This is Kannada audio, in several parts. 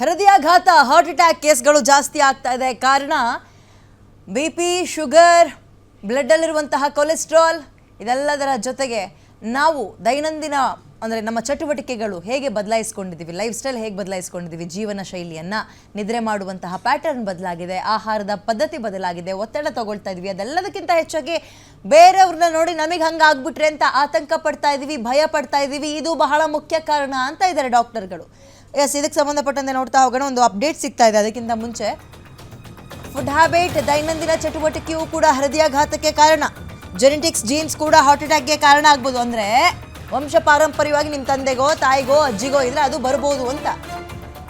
ಹೃದಯಾಘಾತ ಹಾರ್ಟ್ ಅಟ್ಯಾಕ್ ಕೇಸ್ಗಳು ಜಾಸ್ತಿ ಆಗ್ತಾ ಇದೆ. ಕಾರಣ, ಬಿ ಪಿ, ಶುಗರ್ ಬ್ಲಡ್ಡಲ್ಲಿರುವಂತಹ ಕೊಲೆಸ್ಟ್ರಾಲ್, ಇದೆಲ್ಲದರ ಜೊತೆಗೆ ನಾವು ದೈನಂದಿನ ಅಂದರೆ ನಮ್ಮ ಚಟುವಟಿಕೆಗಳು ಹೇಗೆ ಬದಲಾಯಿಸ್ಕೊಂಡಿದ್ದೀವಿ ಲೈಫ್ ಸ್ಟೈಲ್ ಹೇಗೆ ಬದಲಾಯಿಸ್ಕೊಂಡಿದ್ದೀವಿ ಜೀವನ ಶೈಲಿಯನ್ನು, ನಿದ್ರೆ ಮಾಡುವಂತಹ ಪ್ಯಾಟರ್ನ್ ಬದಲಾಗಿದೆ, ಆಹಾರದ ಪದ್ಧತಿ ಬದಲಾಗಿದೆ, ಒತ್ತಡ ತಗೊಳ್ತಾ ಇದ್ವಿ, ಅದೆಲ್ಲದಕ್ಕಿಂತ ಹೆಚ್ಚಾಗಿ ಬೇರೆಯವ್ರನ್ನ ನೋಡಿ ನಮಗೆ ಹಂಗೆ ಆಗ್ಬಿಟ್ರೆ ಅಂತ ಆತಂಕ ಪಡ್ತಾ ಇದ್ದೀವಿ ಭಯ ಪಡ್ತಾ ಇದ್ದೀವಿ ಇದು ಬಹಳ ಮುಖ್ಯ ಕಾರಣ ಅಂತ ಇದ್ದಾರೆ ಡಾಕ್ಟರ್ಗಳು. ಎಸ್ ಇದಕ್ಕೆ ಸಂಬಂಧಪಟ್ಟಂತೆ ನೋಡ್ತಾ ಹೋಗೋಣ, ಒಂದು ಅಪ್ಡೇಟ್ ಸಿಗ್ತಾ ಇದೆ. ಅದಕ್ಕಿಂತ ಮುಂಚೆ ಫುಡ್ ಹ್ಯಾಬಿಟ್ ದೈನಂದಿನ ಚಟುವಟಿಕೆಯೂ ಕೂಡ ಹೃದಯಾಘಾತಕ್ಕೆ ಕಾರಣ. ಜೆನೆಟಿಕ್ಸ್ ಜೀನ್ಸ್ ಕೂಡ ಹಾರ್ಟ್ ಅಟ್ಯಾಕ್ಗೆ ಕಾರಣ ಆಗ್ಬೋದು. ಅಂದರೆ ವಂಶ ಪಾರಂಪರ್ಯವಾಗಿ ನಿಮ್ಮ ತಂದೆಗೋ, ತಾಯಿಗೋ, ಅಜ್ಜಿಗೋ ಇದ್ರೆ ಅದು ಬರ್ಬೋದು ಅಂತ.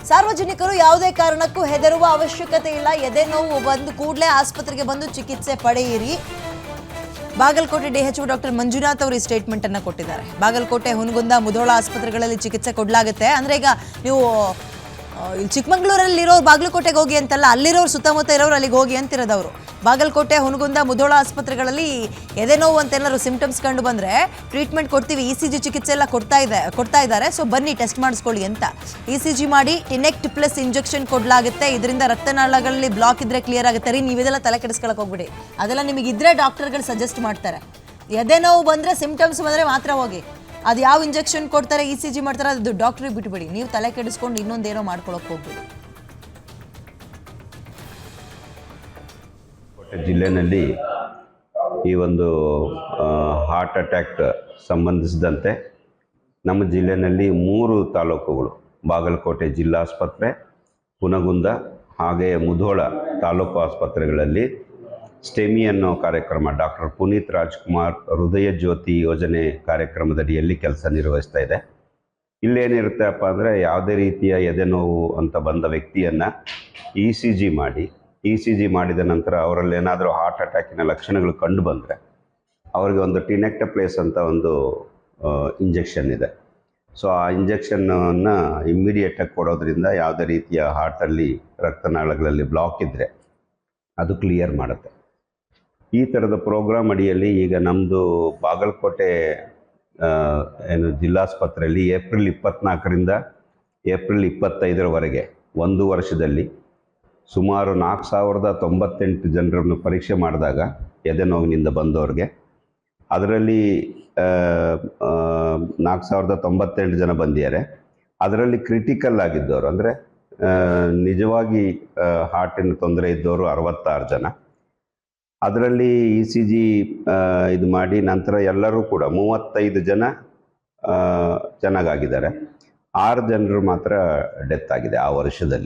ಸಾರ್ವಜನಿಕರು ಯಾವುದೇ ಕಾರಣಕ್ಕೂ ಹೆದರುವ ಅವಶ್ಯಕತೆ ಇಲ್ಲ. ಎದೆ ನೋವು ಬಂದು ಕೂಡಲೇ ಆಸ್ಪತ್ರೆಗೆ ಬಂದು ಚಿಕಿತ್ಸೆ ಪಡೆಯಿರಿ. ಬಾಗಲಕೋಟೆ ಡಿಎಚ್ಒ ಡಾಕ್ಟರ್ ಮಂಜುನಾಥ್ ಅವರು ಈ ಸ್ಟೇಟ್ಮೆಂಟ್ ಅನ್ನ ಕೊಟ್ಟಿದ್ದಾರೆ. ಬಾಗಲಕೋಟೆ ಹುನಗುಂದ ಮುಧೋಳ ಆಸ್ಪತ್ರೆಗಳಲ್ಲಿ ಚಿಕಿತ್ಸೆ ಕೊಡಲಾಗುತ್ತೆ. ಅಂದ್ರೆ ಈಗ ನೀವು ಇಲ್ಲಿ ಚಿಕ್ಕಮಂಗ್ಳೂರಲ್ಲಿ ಇರೋರು ಬಾಗಲಕೋಟೆಗೆ ಹೋಗಿ ಅಂತಲ್ಲ, ಅಲ್ಲಿರೋರು ಸುತ್ತಮುತ್ತ ಇರೋರು ಅಲ್ಲಿಗೆ ಹೋಗಿ ಅಂತಿರೋದವರು. ಬಾಗಲಕೋಟೆ ಹುನಗುಂದ ಮುಧೋಳ ಆಸ್ಪತ್ರೆಗಳಲ್ಲಿ ಎದೆ ನೋವು ಅಂತ ಏನಾದ್ರು ಸಿಂಪ್ಟಮ್ಸ್ ಕಂಡು ಬಂದರೆ ಟ್ರೀಟ್ಮೆಂಟ್ ಕೊಡ್ತೀವಿ ಇ ಸಿ ಜಿ ಚಿಕಿತ್ಸೆ ಎಲ್ಲ ಕೊಡ್ತಾ ಇದೆ, ಕೊಡ್ತಾ ಇದ್ದಾರೆ. ಸೊ ಬನ್ನಿ ಟೆಸ್ಟ್ ಮಾಡಿಸ್ಕೊಳ್ಳಿ ಅಂತ. ಇ ಸಿ ಜಿ ಮಾಡಿ ಟಿನೆಕ್ಟ್ ಪ್ಲಸ್ ಇಂಜೆಕ್ಷನ್ ಕೊಡಲಾಗುತ್ತೆ. ಇದರಿಂದ ರಕ್ತನಾಳಗಳಲ್ಲಿ ಬ್ಲಾಕ್ ಇದ್ದರೆ ಕ್ಲಿಯರ್ ಆಗುತ್ತೆ. ರೀ ನೀವು ಇದೆಲ್ಲ ತಲೆ ಕೆಡಿಸ್ಕೊಳಕ್ಕೆ ಹೋಗ್ಬಿಡಿ. ಅದೆಲ್ಲ ನಿಮಗೆ ಇದ್ರೆ ಡಾಕ್ಟರ್ಗಳು ಸಜೆಸ್ಟ್ ಮಾಡ್ತಾರೆ. ಎದೆ ನೋವು ಬಂದರೆ ಸಿಂಪ್ಟಮ್ಸ್ ಬಂದರೆ ಮಾತ್ರ ಹೋಗಿ. ಅದು ಯಾವ ಇಂಜೆಕ್ಷನ್ ಕೊಡ್ತಾರೆ ಇ ಸಿ ಜಿ ಮಾಡ್ತಾರೆ, ಅದು ಡಾಕ್ಟ್ರಿಗೆ ಬಿಟ್ಬಿಡಿ ನೀವು ತಲೆ ಕೆಡಿಸ್ಕೊಂಡು ಇನ್ನೊಂದೇನೋ ಮಾಡ್ಕೊಳಕ್ಕೆ ಹೋಗ್ಬಿಡಿ. ಜಿಲ್ಲೆಯಲ್ಲಿ ಈ ಒಂದು ಹಾರ್ಟ್ ಅಟ್ಯಾಕ್ ಸಂಬಂಧಿಸಿದಂತೆ ನಮ್ಮ ಜಿಲ್ಲೆಯಲ್ಲಿ ಮೂರು ತಾಲೂಕುಗಳು, ಬಾಗಲಕೋಟೆ ಜಿಲ್ಲಾಸ್ಪತ್ರೆ, ಪುನಗುಂದ, ಹಾಗೆಯೇ ಮುಧೋಳ ತಾಲೂಕು ಆಸ್ಪತ್ರೆಗಳಲ್ಲಿ ಸ್ಟೆಮಿ ಅನ್ನೋ ಕಾರ್ಯಕ್ರಮ ಡಾಕ್ಟರ್ ಪುನೀತ್ ರಾಜ್ಕುಮಾರ್ ಹೃದಯ ಜ್ಯೋತಿ ಯೋಜನೆ ಕಾರ್ಯಕ್ರಮದಡಿಯಲ್ಲಿ ಕೆಲಸ ನಿರ್ವಹಿಸ್ತಾ ಇದೆ. ಇಲ್ಲೇನಿರುತ್ತಪ್ಪ ಅಂದರೆ ಯಾವುದೇ ರೀತಿಯ ಎದೆನೋವು ಅಂತ ಬಂದ ವ್ಯಕ್ತಿಯನ್ನು ಇ ಸಿ ಜಿ ಮಾಡಿ, ಇ ಸಿ ಜಿ ಮಾಡಿದ ನಂತರ ಅವರಲ್ಲಿ ಏನಾದರೂ ಹಾರ್ಟ್ ಅಟ್ಯಾಕಿನ ಲಕ್ಷಣಗಳು ಕಂಡು ಬಂದರೆ ಅವರಿಗೆ ಒಂದು ಟಿನೆಕ್ಟ ಪ್ಲೇಸ್ ಅಂತ ಒಂದು ಇಂಜೆಕ್ಷನ್ ಇದೆ. ಸೊ ಆ ಇಂಜೆಕ್ಷನನ್ನು ಇಮ್ಮಿಡಿಯೇಟಾಗಿ ಕೊಡೋದ್ರಿಂದ ಯಾವುದೇ ರೀತಿಯ ಹಾರ್ಟಲ್ಲಿ ರಕ್ತನಾಳಗಳಲ್ಲಿ ಬ್ಲಾಕ್ ಇದ್ದರೆ ಅದು ಕ್ಲಿಯರ್ ಮಾಡುತ್ತೆ. ಈ ಥರದ ಪ್ರೋಗ್ರಾಮ್ ಅಡಿಯಲ್ಲಿ ಈಗ ನಮ್ಮದು ಬಾಗಲಕೋಟೆ ಏನು ಜಿಲ್ಲಾಸ್ಪತ್ರೆಯಲ್ಲಿ ಏಪ್ರಿಲ್ ಇಪ್ಪತ್ತ್ನಾಲ್ಕರಿಂದ ಏಪ್ರಿಲ್ ಇಪ್ಪತ್ತೈದರವರೆಗೆ, ಒಂದು ವರ್ಷದಲ್ಲಿ ಸುಮಾರು ನಾಲ್ಕು ಸಾವಿರದ ತೊಂಬತ್ತೆಂಟು ಜನರನ್ನು ಪರೀಕ್ಷೆ ಮಾಡಿದಾಗ ಎದೆ ನೋವಿನಿಂದ ಬಂದವ್ರಿಗೆ. ಅದರಲ್ಲಿ ನಾಲ್ಕು ಸಾವಿರದ ತೊಂಬತ್ತೆಂಟು ಜನ ಬಂದಿದ್ದಾರೆ. ಅದರಲ್ಲಿ ಕ್ರಿಟಿಕಲ್ ಆಗಿದ್ದವರು, ಅಂದರೆ ನಿಜವಾಗಿ ಹಾರ್ಟಿನ ತೊಂದರೆ ಇದ್ದವರು ಅರವತ್ತಾರು ಜನ. ಅದರಲ್ಲಿ ಇ ಸಿ ಜಿ ಇದು ಮಾಡಿ ನಂತರ ಎಲ್ಲರೂ ಕೂಡ ಮೂವತ್ತೈದು ಜನ ಚೆನ್ನಾಗಾಗಿದ್ದಾರೆ ಆರು ಜನರು ಮಾತ್ರ ಡೆತ್ ಆಗಿದೆ ಆ ವರ್ಷದಲ್ಲಿ.